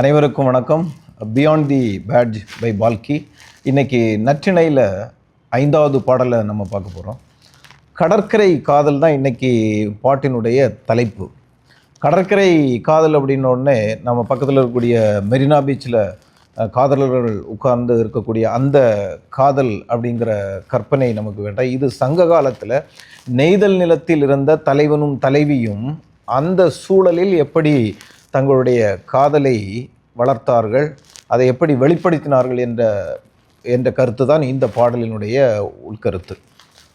அனைவருக்கும் வணக்கம். Beyond the badge by Balki இன்னைக்கு நற்றிணையில் ஐந்தாவது பாடலை நம்ம பார்க்க போகிறோம் கடற்கரை காதல் தான் இன்னைக்கு பாட்டினுடைய தலைப்பு. கடற்கரை காதல் அப்படின்னோடனே நம்ம பக்கத்தில் இருக்கக்கூடிய மெரினா பீச்சில் காதலர்கள் உட்கார்ந்து இருக்கக்கூடிய அந்த காதல் அப்படிங்கிற கற்பனை நமக்கு வேண்டாம். இது சங்க காலத்தில் நெய்தல் நிலத்தில் இருந்த தலைவனும் தலைவியும் அந்த சூழலில் எப்படி தங்களுடைய காதலை வளர்த்தார்கள் அதை எப்படி வெளிப்படுத்தினார்கள் என்ற என்ற கருத்து தான் இந்த பாடலினுடைய உள்கருத்து.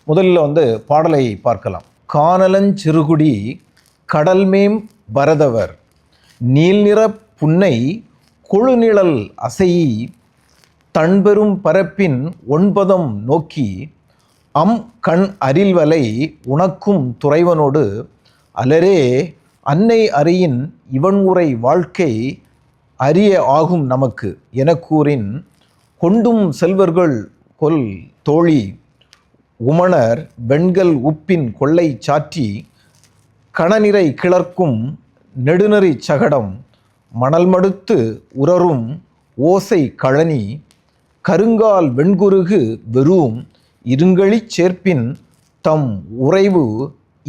முதலில் வந்து பாடலை பார்க்கலாம். காணலஞ்சிறுகுடி கடல்மேம் பரதவர் நீல்நிற புன்னை கொழுநிழல் அசையி தன்பெரும் பரப்பின் ஒன்பதம் நோக்கி அம் கண் அரில்வலை உனக்கும் துறைவனோடு அலரே அன்னை அரியின் இவன் உரை வாழ்க்கை அரிய ஆகும் நமக்கு என கூறின் கொண்டும் செல்வர்கள் கொல் தோழி உமணர் வெண்கல் உப்பின் கொள்ளை சாற்றி கணநிறை கிளர்க்கும் நெடுநறி சகடம் மணல் மடுத்து உரரும் ஓசை கழனி கருங்கால் வெண்குருகு வெறும் இருங்கழிச் சேர்ப்பின் தம் உறைவு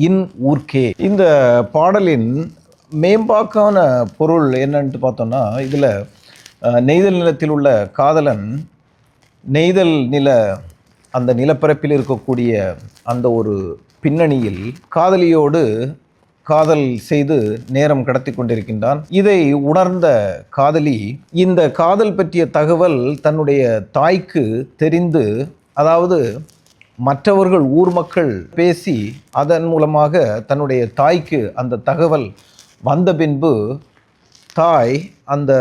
இன் ஊர்க்கே. இந்த பாடலின் மேம்பாக்கான பொருள் என்னன்ட்டு பார்த்தோம்னா இதில் நெய்தல் நிலத்தில் உள்ள காதலன் நெய்தல் நில அந்த நிலப்பரப்பில் இருக்கக்கூடிய அந்த ஒரு பின்னணியில் காதலியோடு காதல் செய்து நேரம் கடத்தி கொண்டிருக்கின்றான். இதை உணர்ந்த காதலி இந்த காதல் பற்றிய தகவல் தன்னுடைய தாய்க்கு தெரிந்து அதாவது மற்றவர்கள் ஊர் மக்கள் பேசி அதன் மூலமாக தன்னுடைய தாய்க்கு அந்த தகவல் வந்த பின்பு தாய் அந்த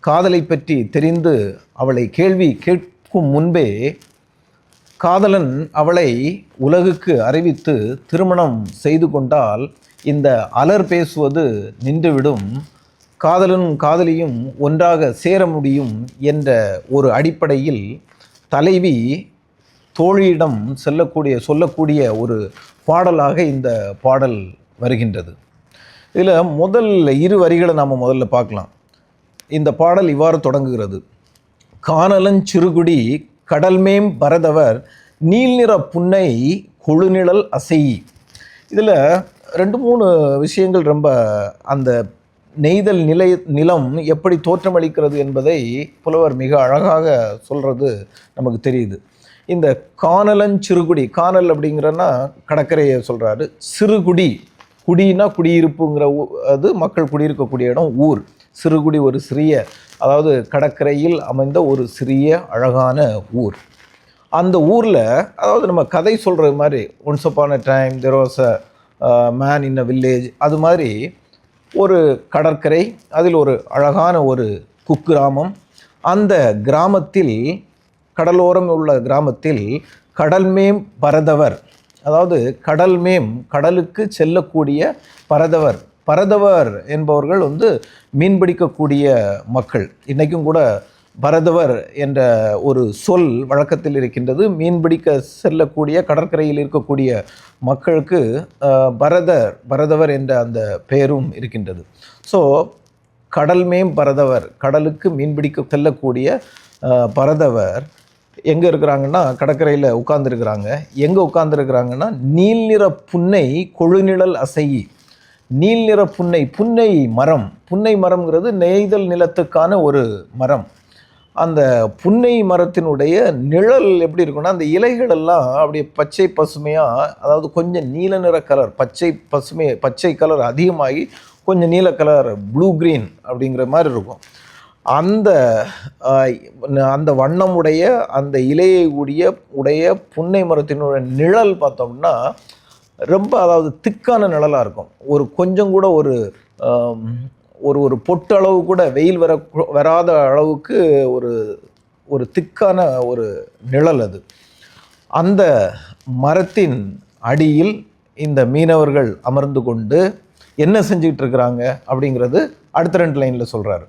காதலை பற்றி தெரிந்து அவளை கேள்வி கேட்கும் முன்பே காதலன் அவளை உலகுக்கு அறிவித்து திருமணம் செய்து கொண்டால் இந்த அலர் பேசுவது நின்றுவிடும். காதலனும் காதலியும் ஒன்றாக சேர முடியும் என்ற ஒரு அடிப்படையில் தலைவி தோழியிடம் செல்லக்கூடிய சொல்லக்கூடிய ஒரு பாடலாக இந்த பாடல் வருகின்றது. இதில் முதல் இரு வரிகளை நாம் முதல்ல பார்க்கலாம். இந்த பாடல் இவ்வாறு தொடங்குகிறது. காணலஞ்சிறுகுடி கடல்மேம் பரதவர் நீல்நிற புன்னை கொழுநிழல் அசை இதில் ரெண்டு மூணு விஷயங்கள் ரொம்ப அந்த நெய்தல் நிலை நிலம் எப்படி தோற்றமளிக்கிறது என்பதை புலவர் மிக அழகாக சொல்கிறது நமக்கு தெரியுது. இந்த காணலஞ்சிறுகுடி காணல் அப்படிங்கிறன்னா கடற்கரையை சொல்கிறாரு சிறுகுடி குடினா குடியிருப்புங்கிற ஊ- அது மக்கள் குடியிருக்கக்கூடிய இடம் ஊர். சிறுகுடி ஒரு சிறிய அதாவது கடற்கரையில் அமைந்த ஒரு சிறிய அழகான ஊர். அந்த ஊரில் அதாவது நம்ம கதை சொல்கிறது மாதிரி once upon a time there was a man in a village அது மாதிரி ஒரு கடற்கரை அதில் ஒரு அழகான ஒரு குக்கிராமம். அந்த கிராமத்தில் கடலோரம் உள்ள கிராமத்தில் கடல்மேம் பரதவர் அதாவது கடல்மேம் கடலுக்கு செல்லக்கூடிய பரதவர். பரதவர் என்பவர்கள் வந்து மீன்பிடிக்கக்கூடிய மக்கள். இன்றைக்கும் கூட பரதவர் என்ற ஒரு சொல் வழக்கத்தில் இருக்கின்றது. மீன்பிடிக்க செல்லக்கூடிய கடற்கரையில் இருக்கக்கூடிய மக்களுக்கு பரதர் பரதவர் என்ற அந்த பெயரும் இருக்கின்றது. ஸோ கடல்மேம் பரதவர் கடலுக்கு மீன்பிடிக்க செல்லக்கூடிய பரதவர் எங்கே இருக்கிறாங்கன்னா கடற்கரையில் உட்கார்ந்துருக்கிறாங்க. எங்கே உட்கார்ந்துருக்கிறாங்கன்னா நீல் நிற புன்னை கொழுநிழல் அசையி. நீல் நிற புன்னை புன்னை மரம். புன்னை மரம்ங்கிறது நெய்தல் நிலத்துக்கான ஒரு மரம். அந்த புன்னை மரத்தினுடைய நிழல் எப்படி இருக்குன்னா அந்த இலைகள் எல்லாம் அப்படியே பச்சை பசுமையாக அதாவது கொஞ்சம் நீல நிற கலர் பச்சை பசுமை பச்சை கலர் அதிகமாகி கொஞ்சம் நீல கலர் ப்ளூ க்ரீன் அப்படிங்கிற மாதிரி இருக்கும். அந்த அந்த வண்ணமுடைய அந்த இலையை உடைய உடைய புன்னை மரத்தினுடைய நிழல் பார்த்தோம்னா ரொம்ப அதாவது திக்கான நிழலாக இருக்கும். ஒரு கொஞ்சம் கூட ஒரு ஒரு ஒரு பொட்டு அளவு கூட வெயில் வர வராத அளவுக்கு ஒரு ஒரு திக்கான ஒரு நிழல் அது. அந்த மரத்தின் அடியில் இந்த மீனவர்கள் அமர்ந்து கொண்டு என்ன செஞ்சுக்கிட்டு இருக்கிறாங்க அப்படிங்கிறது அடுத்த ரெண்டு லைனில் சொல்கிறாரு